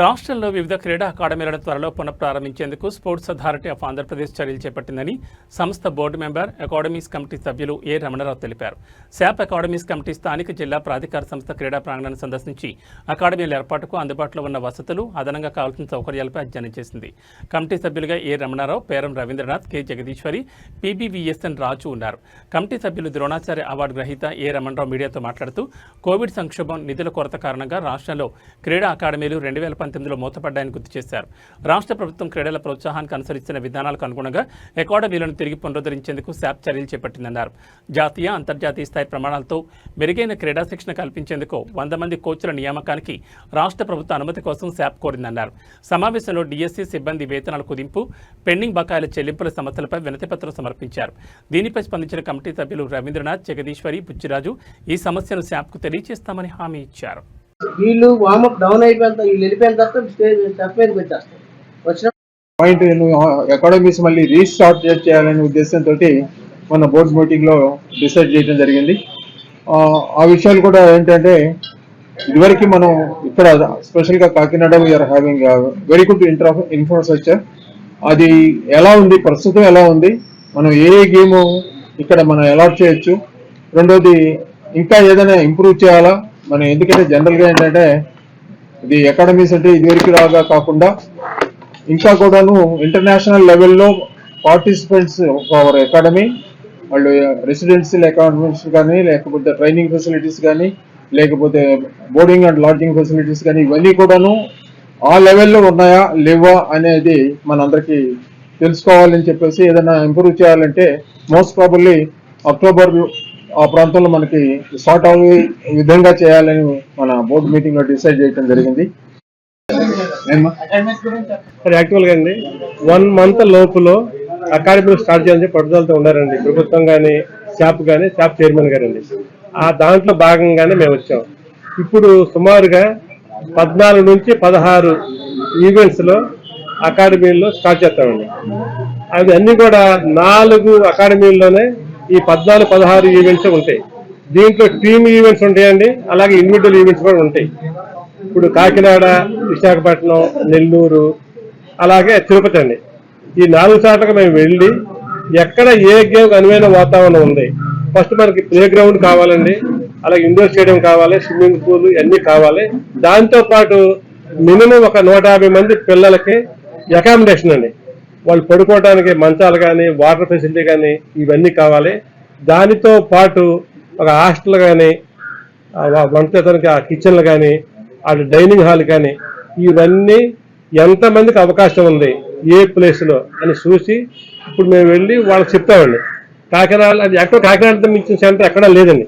రాష్ట్రంలో వివిధ క్రీడా అకాడమీలను త్వరలో పునఃప్రారంభించేందుకు స్పోర్ట్స్ అథారిటీ ఆఫ్ ఆంధ్రప్రదేశ్ చర్యలు చేపట్టిందని సంస్థ బోర్డు మెంబర్ అకాడమీస్ కమిటీ సభ్యులు ఏ రమణరావు తెలిపారు. శాప్ అకాడమీస్ కమిటీ స్థానిక జిల్లా ప్రాధికార సంస్థ క్రీడా ప్రాంగణాన్ని సందర్శించి అకాడమీల ఏర్పాటుకు అందుబాటులో ఉన్న వసతులు అదనంగా కావాల్సిన సౌకర్యాలపై అధ్యయనం చేసింది. కమిటీ సభ్యులుగా A Ramana Rao Peram Ravindranath K Jagadeeswari PBVSN Raju ఉన్నారు. కమిటీ సభ్యులు ద్రోణాచార్య అవార్డు గ్రహీత ఏ రమణరావు మీడియాతో మాట్లాడుతూ కోవిడ్ సంక్షోభం నిధుల కొరత కారణంగా రాష్ట్రంలో క్రీడా అకాడమీలు రెండు వేల పంతొమ్మిదిలో మూతపడ్డాయని గుర్తు చేశారు. రాష్ట్ర ప్రభుత్వం క్రీడల ప్రోత్సాహానికి అనుసరిస్తున్న విధానాలకు అనుగుణంగా అకాడమీలను తిరిగి పునరుద్ధరించేందుకు శాప్ చర్యలు చేపట్టిందన్నారు. జాతీయ అంతర్జాతీయ స్థాయి ప్రమాణాలతో మెరుగైన క్రీడా శిక్షణ కల్పించేందుకు వంద మంది కోచ్ల నియామకానికి రాష్ట్ర ప్రభుత్వ అనుమతి కోసం శాప్ కోరిందన్నారు. సమావేశంలో డిఎస్సి సిబ్బంది వేతనాల కుదింపు పెండింగ్ బకాయిల చెల్లింపుల సమస్యలపై వినతిపత్రం సమర్పించారు. దీనిపై స్పందించిన కమిటీ సభ్యులు రవీంద్రనాథ్ జగదీశ్వరి బుచ్చిరాజు ఈ సమస్యను శాప్కు తెలియజేస్తామని హామీ ఇచ్చారు. వీళ్ళు వామప్ డౌన్ అయిపోయిన వీళ్ళు వెళ్ళిపోయిన తర్వాత స్టేజ్ స్టెప్ మీదకి వచ్చేస్తారు. వచ్చిన పాయింట్ అకాడమీస్ మళ్ళీ రీస్టార్ట్ చేయాలనే ఉద్దేశంతో మన బోర్డ్ మీటింగ్లో డిసైడ్ చేయడం జరిగింది. ఆ, విషయాలు కూడా ఏంటంటే ఇదివరకు మనం ఇక్కడ స్పెషల్గా Kakinada we are having very good intra infrastructure అది ఎలా ఉంది? ప్రస్తుతం ఎలా ఉంది? మనం ఏ ఏ గేమ్ ఇక్కడ మనం అలాట్ చేయొచ్చు? రెండోది ఇంకా ఏదైనా ఇంప్రూవ్ చేయాలా? మనం ఎందుకంటే జనరల్గా ఏంటంటే ఇది అకాడమీస్ అంటే ఇదివరకు రాగా కాకుండా ఇంకా కూడాను ఇంటర్నేషనల్ లెవెల్లో పార్టిసిపెంట్స్ అవర్ అకాడమీ వాళ్ళు రెసిడెన్షియల్ అకాడమీస్ కానీ లేకపోతే ట్రైనింగ్ ఫెసిలిటీస్ కానీ లేకపోతే బోర్డింగ్ అండ్ లాడ్జింగ్ ఫెసిలిటీస్ కానీ ఇవన్నీ కూడాను ఆ లెవెల్లో ఉన్నాయా లేవా అనేది మనందరికీ తెలుసుకోవాలని చెప్పేసి ఏదైనా ఇంప్రూవ్ చేయాలంటే మోస్ట్ ప్రాబర్లీ అక్టోబర్ ఆ ప్రాంతంలో మనకి సార్ట్ అయ్యే విధంగా చేయాలని మన బోర్డు మీటింగ్లో డిసైడ్ చేయడం జరిగింది. యాక్చువల్ మరి యాక్చువల్గా అండి వన్ మంత్ లోపులో అకాడమీ స్టార్ట్ చేయాలని పట్టుదలతో ఉన్నారండి. ప్రభుత్వం కానీ షాప్ కానీ షాప్ చైర్మన్ గారండి. ఆ దాంట్లో భాగంగానే మేము వచ్చాం. ఇప్పుడు సుమారుగా పద్నాలుగు నుంచి పదహారు ఈవెంట్స్లో అకాడమీల్లో స్టార్ట్ చేస్తామండి. అవి అన్ని కూడా నాలుగు అకాడమీల్లోనే ఈ పద్నాలుగు పదహారు ఈవెంట్స్ ఉంటాయి. దీంట్లో టీమ్ ఈవెంట్స్ ఉంటాయండి. అలాగే ఇండివిజువల్ ఈవెంట్స్ కూడా ఉంటాయి. ఇప్పుడు కాకినాడ విశాఖపట్నం నెల్లూరు అలాగే తిరుపతి అండి. ఈ నాలుగు చోట్లకు మేము వెళ్ళి ఎక్కడ ఏ గేమ్ అనువైన వాతావరణం ఉంది. ఫస్ట్ మనకి ప్లే గ్రౌండ్ కావాలండి. అలాగే ఇండోర్ స్టేడియం కావాలి స్విమ్మింగ్ పూల్ ఇవన్నీ కావాలి. దాంతో పాటు మినిమం ఒక నూట యాభై మంది పిల్లలకి అకామిడేషన్ అండి. వాళ్ళు పడుకోవడానికి మంచాలు కానీ వాటర్ ఫెసిలిటీ కానీ ఇవన్నీ కావాలి. దానితో పాటు ఒక హాస్టల్ కానీ వంటతనికి ఆ కిచెన్లు కానీ అటు డైనింగ్ హాల్ కానీ ఇవన్నీ ఎంతమందికి అవకాశం ఉంది ఏ ప్లేస్లో అని చూసి ఇప్పుడు మేము వెళ్ళి వాళ్ళకి చెప్తామండి. కాకినాడ అది ఎక్కడ కాకినాడతో మించిన సెంటర్ ఎక్కడా లేదండి.